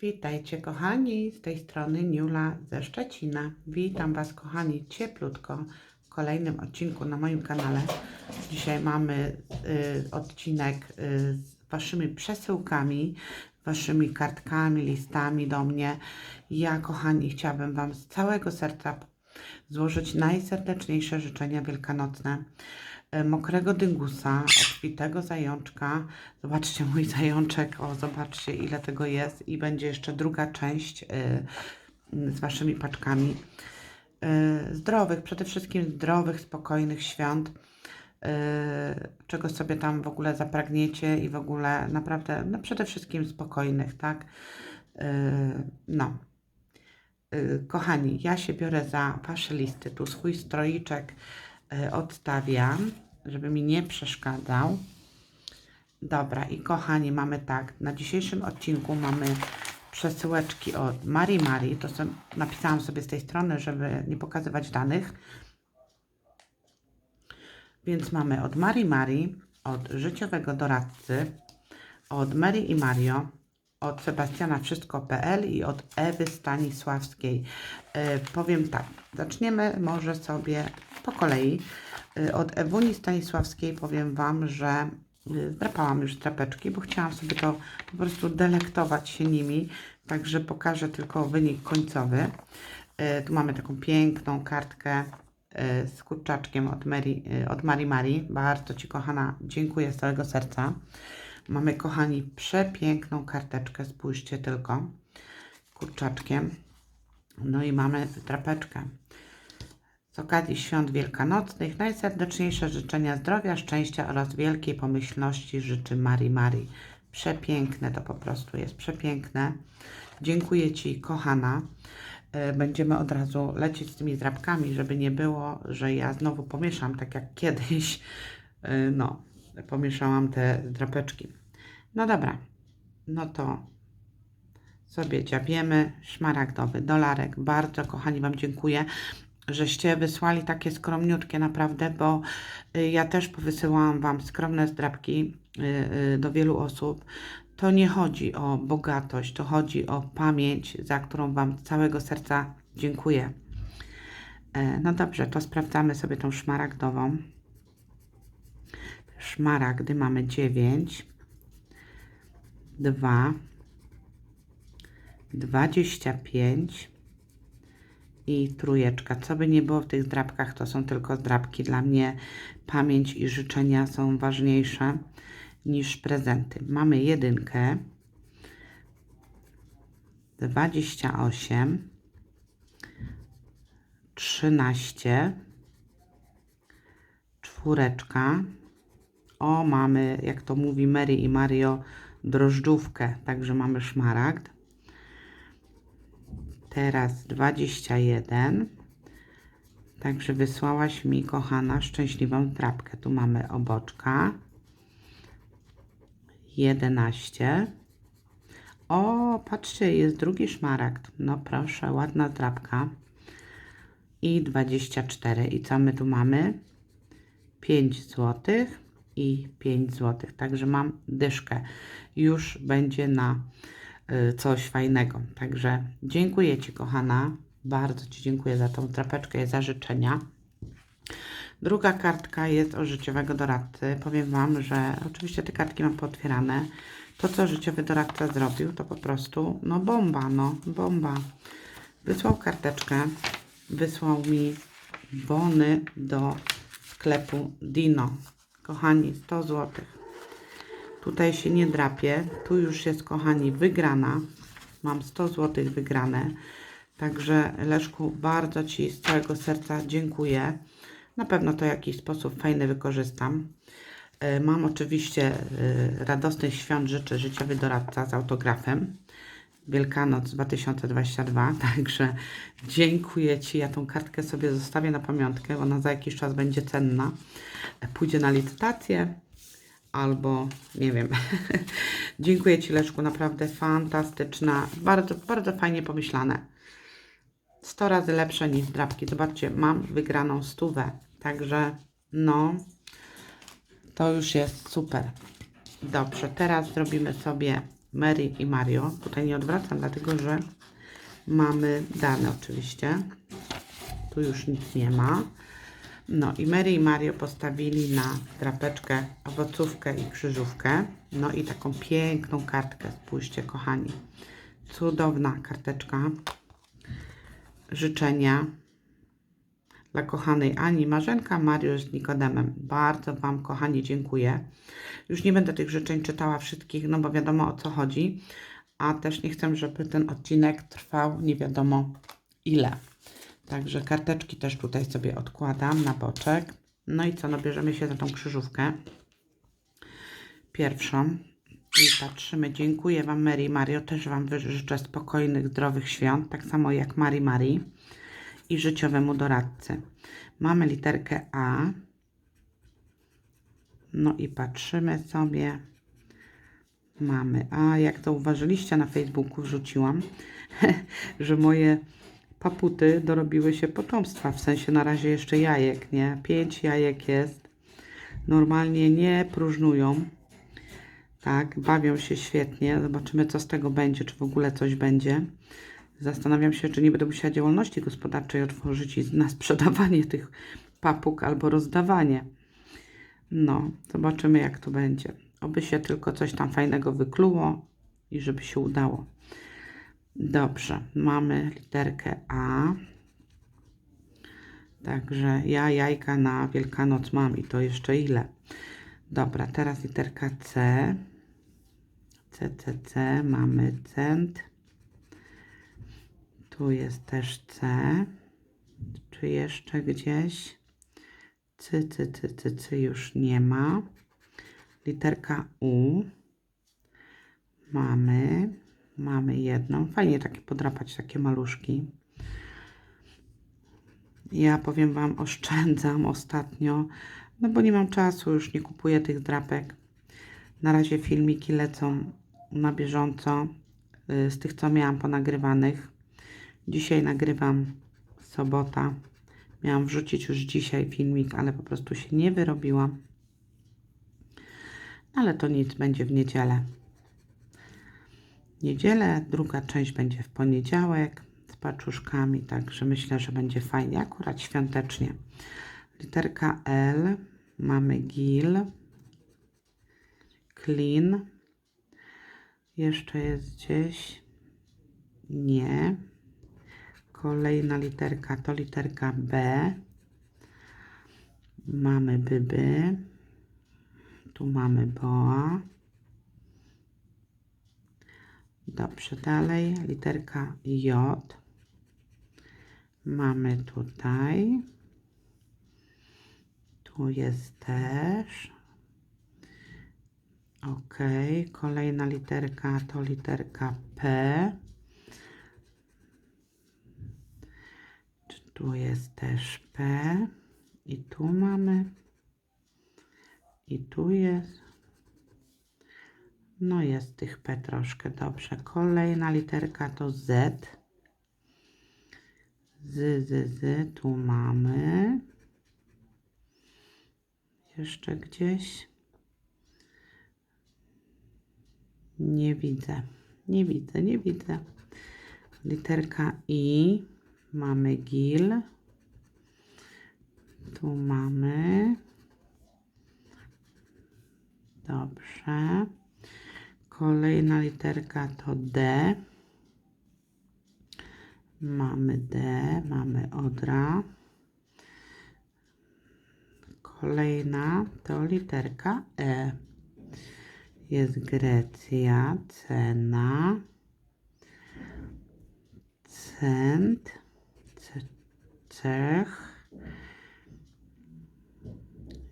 Witajcie kochani, z tej strony Niula ze Szczecina. Witam Was kochani cieplutko w kolejnym odcinku na moim kanale. Dzisiaj mamy y, odcinek y, z Waszymi przesyłkami, Waszymi kartkami, listami do mnie. Ja kochani chciałabym Wam z całego serca złożyć najserdeczniejsze życzenia wielkanocne. E, Mokrego dyngusa, obfitego zajączka. Zobaczcie mój zajączek, o zobaczcie ile tego jest i będzie jeszcze druga część y, z Waszymi paczkami. Y, Zdrowych, przede wszystkim zdrowych, spokojnych świąt. Czego sobie tam w ogóle zapragniecie i w ogóle naprawdę, no przede wszystkim spokojnych, tak? No. Kochani, ja się biorę za Wasze listy. Tu swój stroiczek odstawiam, żeby mi nie przeszkadzał. Dobra, i kochani, mamy tak. Na dzisiejszym odcinku mamy przesyłeczki od Mari Mari. To są, napisałam sobie z tej strony, żeby nie pokazywać danych. Więc mamy od Mari Mari, od życiowego doradcy, od Mary i Mario, od Sebastiana Wszystko.pl i od Ewy Stanisławskiej. E, powiem tak, zaczniemy może sobie po kolei. E, od Ewuni Stanisławskiej powiem Wam, że e, zdrapałam już drapeczki, bo chciałam sobie to po prostu delektować się nimi, także pokażę tylko wynik końcowy. E, tu mamy taką piękną kartkę z kurczaczkiem od Mary, od Mari Mari. Bardzo Ci kochana dziękuję z całego serca. Mamy, kochani, przepiękną karteczkę, spójrzcie tylko, kurczaczkiem. No i mamy drapeczkę. Z okazji świąt wielkanocnych najserdeczniejsze życzenia zdrowia, szczęścia oraz wielkiej pomyślności życzy Mari Mari. Przepiękne to po prostu jest, przepiękne. Dziękuję Ci, kochana. E, Będziemy od razu lecieć z tymi drapkami, żeby nie było, że ja znowu pomieszam, tak jak kiedyś. E, No, pomieszałam te drapeczki. No dobra, no to sobie dziabiemy. Szmaragdowy dolarek. Bardzo, kochani, Wam dziękuję, żeście wysłali takie skromniutkie naprawdę, bo y, ja też powysyłałam Wam skromne zdrabki y, y, do wielu osób. To nie chodzi o bogatość, to chodzi o pamięć, za którą Wam całego serca dziękuję. E, No dobrze, to sprawdzamy sobie tą szmaragdową. Szmaragdy mamy 9, 2, 25 i trójeczka. Co by nie było w tych zdrabkach, to są tylko zdrabki. Dla mnie pamięć i życzenia są ważniejsze niż prezenty. Mamy jedynkę, 28, 13, czwóreczka. O, mamy, jak to mówi Mary i Mario, drożdżówkę, także mamy szmaragd. Teraz 21. Także wysłałaś mi, kochana, szczęśliwą drapkę. Tu mamy oboczka. 11. O, patrzcie, jest drugi szmaragd. No proszę, ładna drapka. I 24. I co my tu mamy? 5 zł i 5 zł. Także mam dyszkę. Już będzie na coś fajnego. Także dziękuję Ci, kochana. Bardzo Ci dziękuję za tą drapeczkę i za życzenia. Druga kartka jest od życiowego doradcy. Powiem Wam, że oczywiście te kartki mam pootwierane. To, co życiowy doradca zrobił, to po prostu, no bomba, no bomba. Wysłał karteczkę, wysłał mi bony do sklepu Dino. Kochani, 100 zł. Tutaj się nie drapie. Tu już jest, kochani, wygrana. Mam 100 zł wygrane. Także Leszku, bardzo Ci z całego serca dziękuję. Na pewno to w jakiś sposób fajny wykorzystam. E, Mam oczywiście e, radosnych świąt życzę życiowy doradca z autografem. Wielkanoc 2022, także dziękuję Ci. Ja tą kartkę sobie zostawię na pamiątkę, ona za jakiś czas będzie cenna. E, Pójdzie na licytację albo nie wiem. dziękuję Ci Leszku, naprawdę fantastyczna, bardzo, bardzo fajnie pomyślane. 100 razy lepsze niż drapki. Zobaczcie, mam wygraną stówę, także no, to już jest super. Dobrze, teraz zrobimy sobie Mary i Mario. Tutaj nie odwracam, dlatego że mamy dane oczywiście. Tu już nic nie ma. No i Mary i Mario postawili na drapeczkę owocówkę i krzyżówkę. No i taką piękną kartkę. Spójrzcie, kochani. Cudowna karteczka. Życzenia dla kochanej Ani Marzenka, Mariusz z Nikodemem. Bardzo Wam, kochani, dziękuję. Już nie będę tych życzeń czytała wszystkich, no bo wiadomo o co chodzi. A też nie chcę, żeby ten odcinek trwał nie wiadomo ile. Także karteczki też tutaj sobie odkładam na boczek. No i co, no bierzemy się za tą krzyżówkę. Pierwszą. I patrzymy. Dziękuję Wam, Mary Mario. Też Wam życzę spokojnych, zdrowych świąt. Tak samo jak Mary Mary i życiowemu doradcy. Mamy literkę A. No i patrzymy sobie. Mamy A. Jak zauważyliście na Facebooku, wrzuciłam, że moje paputy dorobiły się potomstwa. W sensie na razie jeszcze jajek, nie? Pięć jajek jest. Normalnie nie próżnują. Tak, bawią się świetnie. Zobaczymy, co z tego będzie, czy w ogóle coś będzie. Zastanawiam się, czy nie będę musiała działalności gospodarczej otworzyć i na sprzedawanie tych papug albo rozdawanie. No, zobaczymy, jak to będzie. Oby się tylko coś tam fajnego wykluło i żeby się udało. Dobrze, mamy literkę A. Także ja jajka na Wielkanoc mam i to jeszcze ile? Dobra, teraz literka C. C, C, C. Mamy cent. Tu jest też C. Czy jeszcze gdzieś? C, C, C, C, C już nie ma. Literka U. Mamy. Mamy jedną. Fajnie takie podrapać takie maluszki. Ja powiem Wam, oszczędzam ostatnio, no bo nie mam czasu, już nie kupuję tych drapek. Na razie filmiki lecą na bieżąco y, z tych, co miałam ponagrywanych. Dzisiaj nagrywam sobota. Miałam wrzucić już dzisiaj filmik, ale po prostu się nie wyrobiłam. Ale to nic, będzie w niedzielę. Niedzielę, druga część będzie w poniedziałek z paczuszkami, także myślę, że będzie fajnie, akurat świątecznie. Literka L, mamy Gil, Clean, jeszcze jest gdzieś, nie. Kolejna literka to literka B. Mamy byby. Tu mamy boa. Dobrze, dalej literka J. Mamy tutaj. Tu jest też. Ok, kolejna literka to literka P. Tu jest też P? I tu mamy. I tu jest. No jest tych P troszkę, dobrze. Kolejna literka to Z. Z, z, z, tu mamy. Jeszcze gdzieś. Nie widzę. Nie widzę, nie widzę. Literka I. Mamy gil. Tu mamy. Dobrze. Kolejna literka to D. Mamy D, mamy Odra. Kolejna to literka E. Jest Grecja, cena, cent, ce- Czech.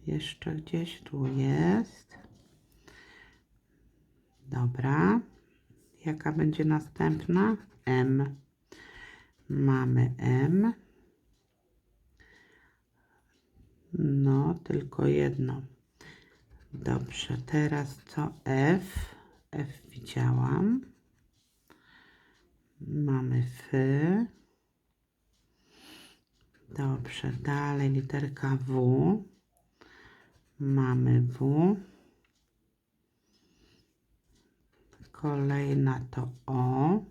Jeszcze gdzieś tu jest. Dobra. Jaka będzie następna? M. Mamy M. No, tylko jedno. Dobrze, teraz co F? F widziałam. Mamy F. Dobrze, dalej literka W. Mamy W. Kolejna to O.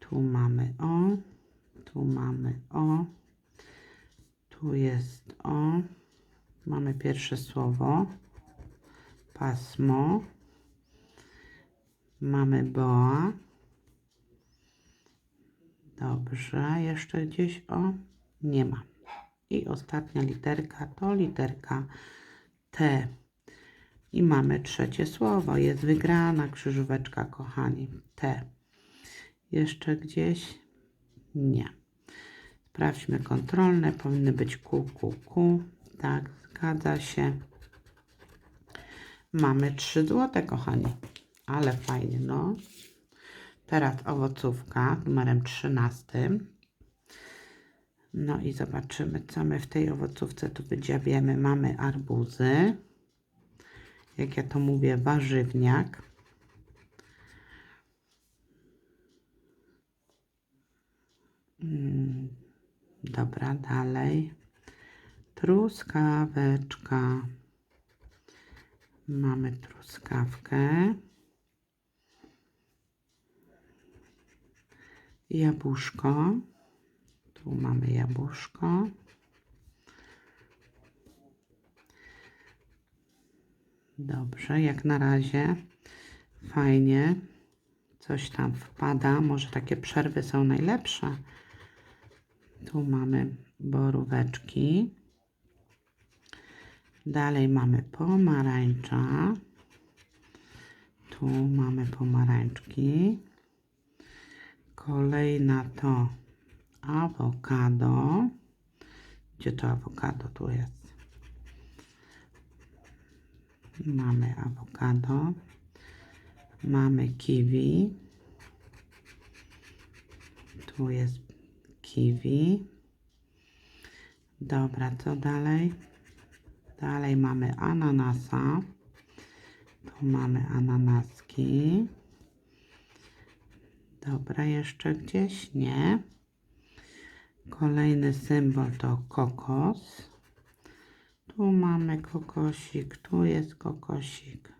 Tu mamy O. Tu mamy O. Tu jest O. Mamy pierwsze słowo. Pasmo. Mamy boa. Dobrze, jeszcze gdzieś o nie ma. I ostatnia literka to literka T. I mamy trzecie słowo. Jest wygrana krzyżóweczka, kochani. T. Jeszcze gdzieś? Nie. Sprawdźmy kontrolne. Powinny być Q, Q, Q. Tak, zgadza się. Mamy 3 złote, kochani. Ale fajnie, no. Teraz owocówka numerem 13. No i zobaczymy, co my w tej owocówce tu wydziabiemy. Mamy arbuzy. Jak ja to mówię, warzywniak. Mm, Dobra, dalej. Truskaweczka. Mamy truskawkę. Jabłuszko. Tu mamy jabłuszko. Dobrze, jak na razie fajnie. Coś tam wpada. Może takie przerwy są najlepsze. Tu mamy boróweczki. Dalej mamy pomarańcza. Tu mamy pomarańczki. Kolejna to awokado. Gdzie to awokado tu jest? Mamy awokado. Mamy kiwi. Tu jest kiwi. Dobra, co dalej? Dalej mamy ananasa. Tu mamy ananaski. Dobra, jeszcze gdzieś? Nie. Kolejny symbol to kokos. Tu mamy kokosik, tu jest kokosik.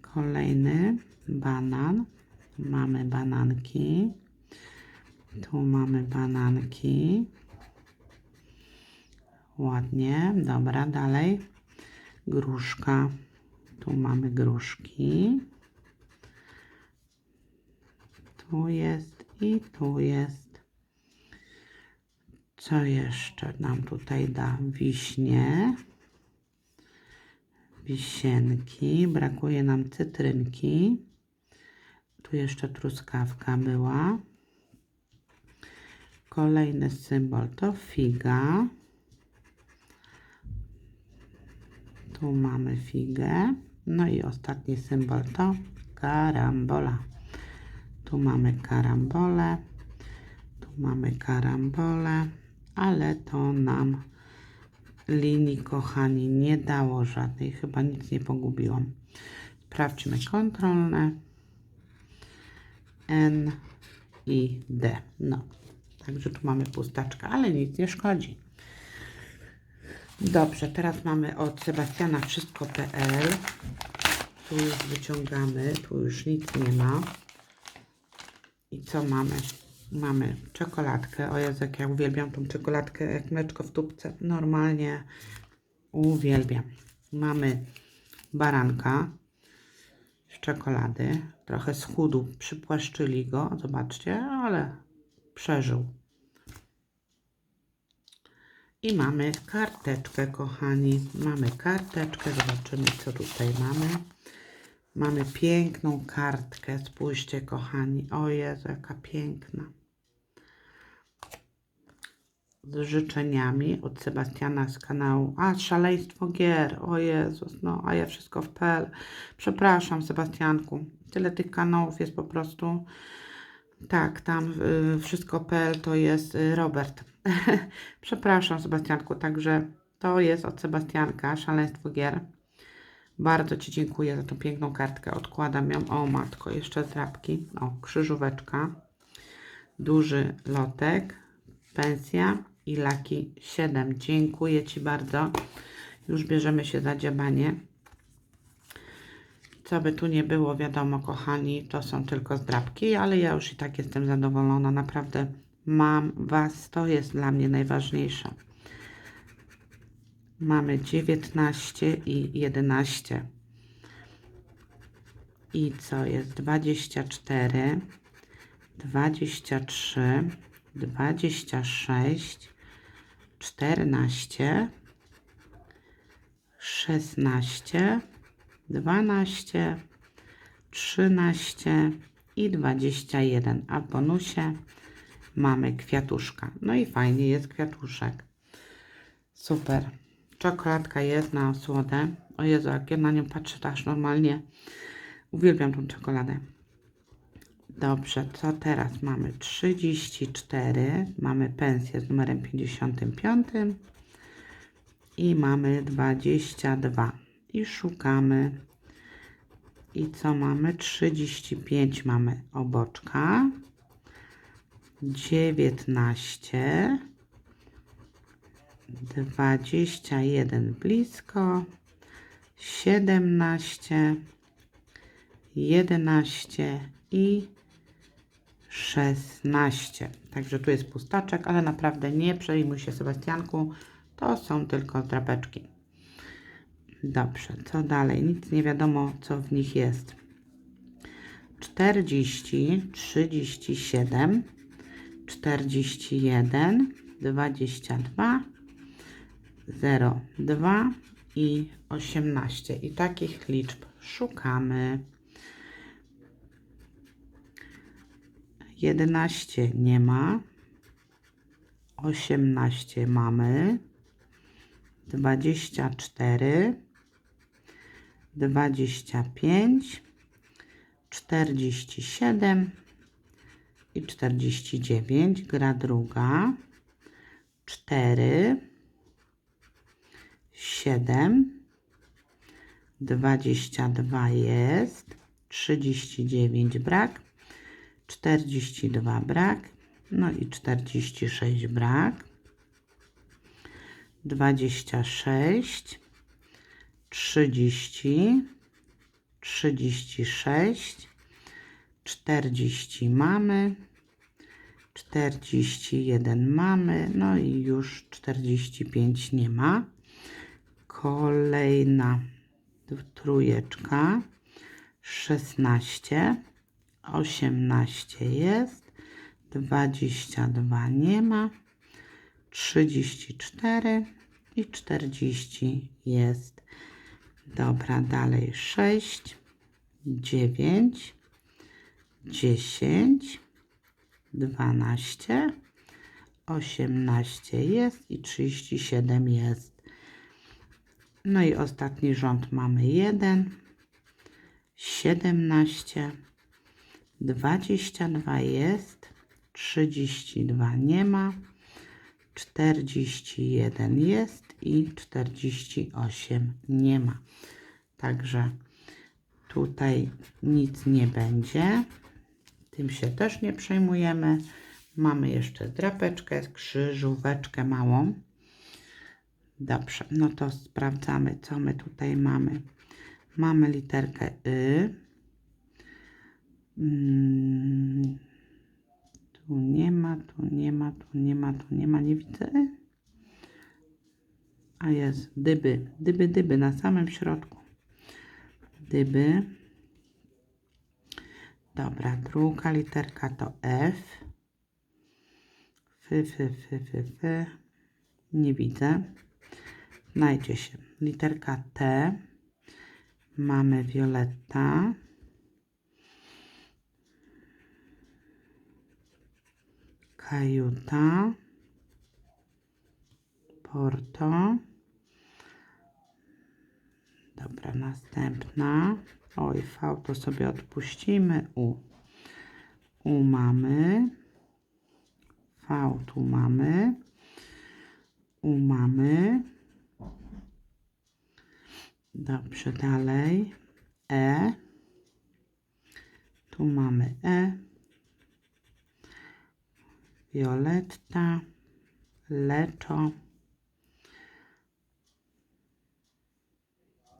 Kolejny banan. Mamy bananki. Tu mamy bananki. Ładnie. Dobra, dalej. Gruszka. Tu mamy gruszki. Tu jest i tu jest. Co jeszcze nam tutaj da? Wiśnie. Wisienki. Brakuje nam cytrynki. Tu jeszcze truskawka była. Kolejny symbol to figa. Tu mamy figę. No i ostatni symbol to karambola. Tu mamy karambole. Tu mamy karambole. Ale to nam linii, kochani, nie dało żadnej. Chyba nic nie pogubiłam. Sprawdźmy kontrolne. N i D. No, także tu mamy pustaczkę, ale nic nie szkodzi. Dobrze, teraz mamy od Sebastiana wszystko.pl. Tu już wyciągamy, tu już nic nie ma. I co mamy? Mamy czekoladkę. O Jezu, jak ja uwielbiam tą czekoladkę, jak mleczko w tubce. Normalnie uwielbiam. Mamy baranka z czekolady. Trochę schudł, przypłaszczyli go, zobaczcie, ale przeżył. I mamy karteczkę, kochani. Mamy karteczkę, zobaczymy, co tutaj mamy. Mamy piękną kartkę, spójrzcie, kochani. O Jezu, jaka piękna. Z życzeniami od Sebastiana z kanału. A, szaleństwo gier. O Jezus, no, a ja wszystko w PL. Przepraszam, Sebastianku. Tyle tych kanałów jest po prostu. Tak, tam y, wszystko.pl to jest y, Robert. Przepraszam, Sebastianku, także to jest od Sebastianka, Szaleństwo Gier. Bardzo Ci dziękuję za tą piękną kartkę. Odkładam ją. O matko, jeszcze zdrabki. O, krzyżóweczka. Duży lotek. Pensja i laki 7. Dziękuję Ci bardzo. Już bierzemy się za dziabanie. Co by tu nie było, wiadomo, kochani, to są tylko zdrabki, ale ja już i tak jestem zadowolona. Naprawdę mam Was, to jest dla mnie najważniejsze. Mamy 19 i 11. I co jest? 24, 23, 26, 14, 16, 12, 13 i 21. A w bonusie mamy kwiatuszka. No i fajnie jest kwiatuszek. Super. Czekoladka jest na osłodę. O Jezu, jak ja na nią patrzę, aż normalnie uwielbiam tą czekoladę. Dobrze, co teraz mamy? 34. Mamy pensję z numerem 55. I mamy 22. I szukamy. I co mamy? 35 mamy oboczka. 19. 21 blisko. 17. 11 i 16. Także tu jest pustaczek, ale naprawdę nie przejmuj się Sebastianku. To są tylko drapeczki. Dobrze, co dalej? Nic nie wiadomo, co w nich jest. 40, 37, 41, 22, 02 i 18. I takich liczb szukamy. 11 nie ma. 18 mamy. 24 25 47 i 49 gra druga. 4 7 22 jest. 39 brak 42 brak no i 46 brak 26 30, 36, 40 mamy, 41 mamy, no i już 45 nie ma. Kolejna trójeczka, 16, 18 jest, 22 nie ma, 34 i 40 jest. Dobra, dalej 6, 9, 10, 12, 18 jest i 37 jest. No i ostatni rząd mamy 1, 17, 22 jest, 32 nie ma, 41 jest i 48 nie ma. Także tutaj nic nie będzie. Tym się też nie przejmujemy. Mamy jeszcze drapeczkę, krzyżóweczkę małą. Dobrze, no to sprawdzamy, co my tutaj mamy. Mamy literkę Y. Mm, tu nie ma, tu nie ma, tu nie ma, tu nie ma, nie widzę. A jest dyby, dyby, dyby na samym środku. Dyby. Dobra, druga literka to F. Fy, fy, fy, fy, fy. Nie widzę. Znajdzie się. Literka T. Mamy Violetta. Kajuta. Porto. Dobra, następna. Oj, V to sobie odpuścimy. U. U mamy. V tu mamy. U mamy. Dobrze, dalej. E. Tu mamy E. Violetta. Leczo.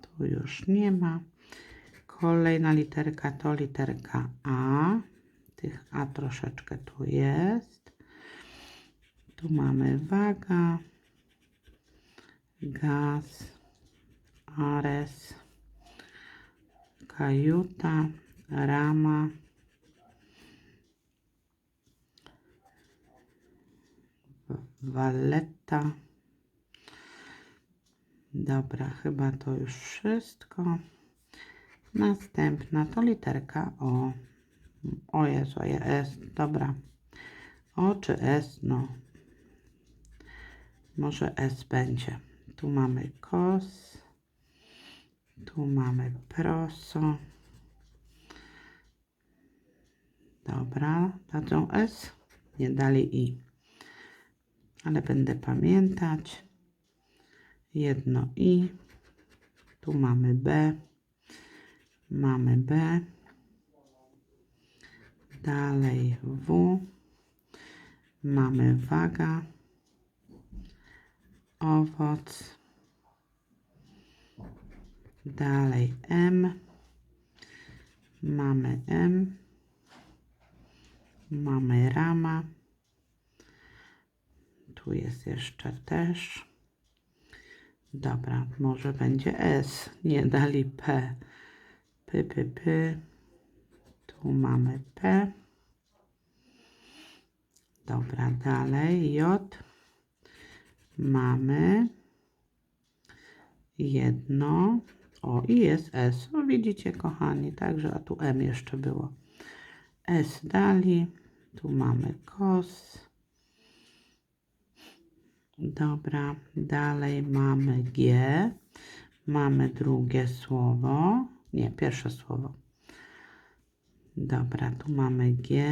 Tu już nie ma. Kolejna literka to literka A. Tych A troszeczkę tu jest. Tu mamy waga, gaz, ares, kajuta, rama, Valletta. Dobra, chyba to już wszystko. Następna to literka O. O Jezu, ja S. Dobra. O czy S? No. Może S będzie. Tu mamy kos. Tu mamy proso. Dobra, dadzą S. Nie dali I. Ale będę pamiętać. Jedno I. Tu mamy B. Mamy B. Dalej W. Mamy waga. Owoc. Dalej M. Mamy M. Mamy rama. Tu jest jeszcze też. Dobra, może będzie S. Nie dali P. P, P, P. Tu mamy P. Dobra, dalej J. Mamy jedno. O, i jest S. O, widzicie, kochani, także, a tu M jeszcze było. S dali. Tu mamy kos. Dobra, dalej mamy G. Mamy drugie słowo. Nie, pierwsze słowo. Dobra, tu mamy G.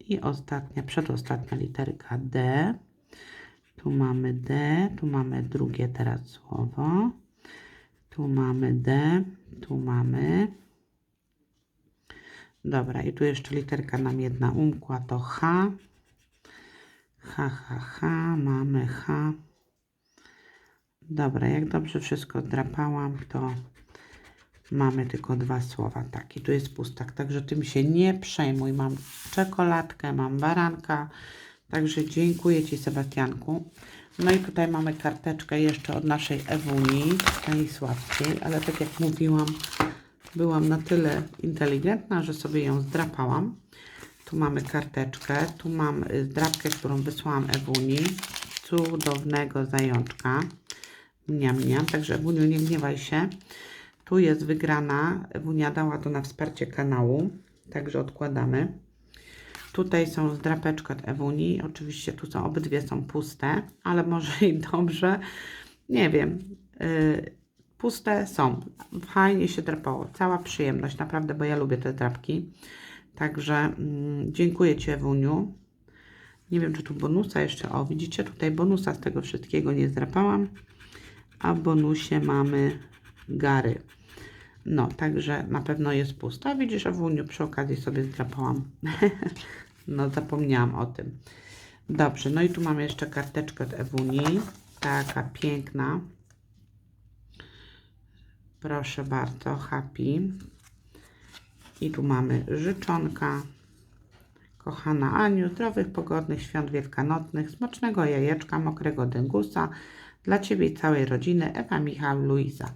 I ostatnia, przedostatnia literka D. Tu mamy D, tu mamy drugie teraz słowo. Tu mamy D, tu mamy. Dobra, i tu jeszcze literka nam jedna umkła, to H. H, H, H, mamy H. Dobra, jak dobrze wszystko zdrapałam, to mamy tylko dwa słowa. Tak, i tu jest pustak, także tym się nie przejmuj. Mam czekoladkę, mam baranka, także dziękuję Ci Sebastianku. No i tutaj mamy karteczkę jeszcze od naszej Ewuni Stanisławskiej, ale tak jak mówiłam, byłam na tyle inteligentna, że sobie ją zdrapałam. Tu mamy karteczkę, tu mam y, zdrapkę, którą wysłałam Ewuni, cudownego zajączka. Mniam, mniam. Także Ewuniu, nie gniewaj się. Tu jest wygrana. Ewunia dała to na wsparcie kanału. Także odkładamy. Tutaj są zdrapeczki od Ewuni. Oczywiście tu są obydwie są puste, ale może i dobrze. Nie wiem. Yy, puste są. Fajnie się drapało. Cała przyjemność, naprawdę, bo ja lubię te drapki. Także mm, dziękuję Ci, Ewuniu. Nie wiem, czy tu bonusa jeszcze. O, widzicie, tutaj bonusa z tego wszystkiego nie zdrapałam. A w bonusie mamy gary. No, także na pewno jest pusta. Widzisz, Ewuniu, przy okazji sobie zdrapałam. no, zapomniałam o tym. Dobrze, no i tu mamy jeszcze karteczkę od Ewuni. Taka piękna. Proszę bardzo, happy. I tu mamy życzonka. Kochana Aniu, zdrowych, pogodnych świąt wielkanocnych, smacznego jajeczka, mokrego dęgusa dla Ciebie i całej rodziny. Ewa, Michał, Luiza.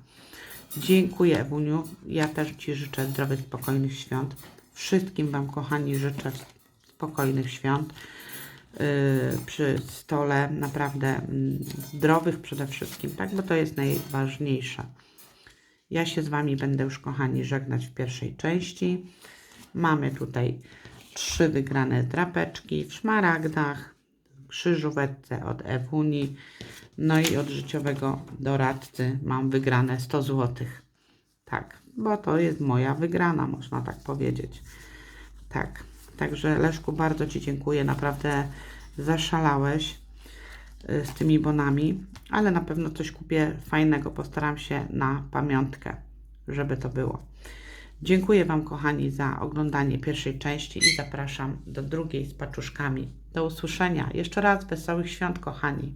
Dziękuję, Ewuniu. Ja też Ci życzę zdrowych, spokojnych świąt. Wszystkim Wam, kochani, życzę spokojnych świąt yy, przy stole. Naprawdę yy, zdrowych przede wszystkim, tak? Bo to jest najważniejsze. Ja się z Wami będę już, kochani, żegnać w pierwszej części. Mamy tutaj trzy wygrane drapeczki w szmaragdach, krzyżóweczce od Ewuni, no i od życiowego doradcy mam wygrane 100 zł. Tak, bo to jest moja wygrana, można tak powiedzieć. Tak, także Leszku, bardzo Ci dziękuję, naprawdę zaszalałeś z tymi bonami, ale na pewno coś kupię fajnego, postaram się na pamiątkę, żeby to było. Dziękuję Wam, kochani, za oglądanie pierwszej części i zapraszam do drugiej z paczuszkami. Do usłyszenia. Jeszcze raz wesołych świąt, kochani.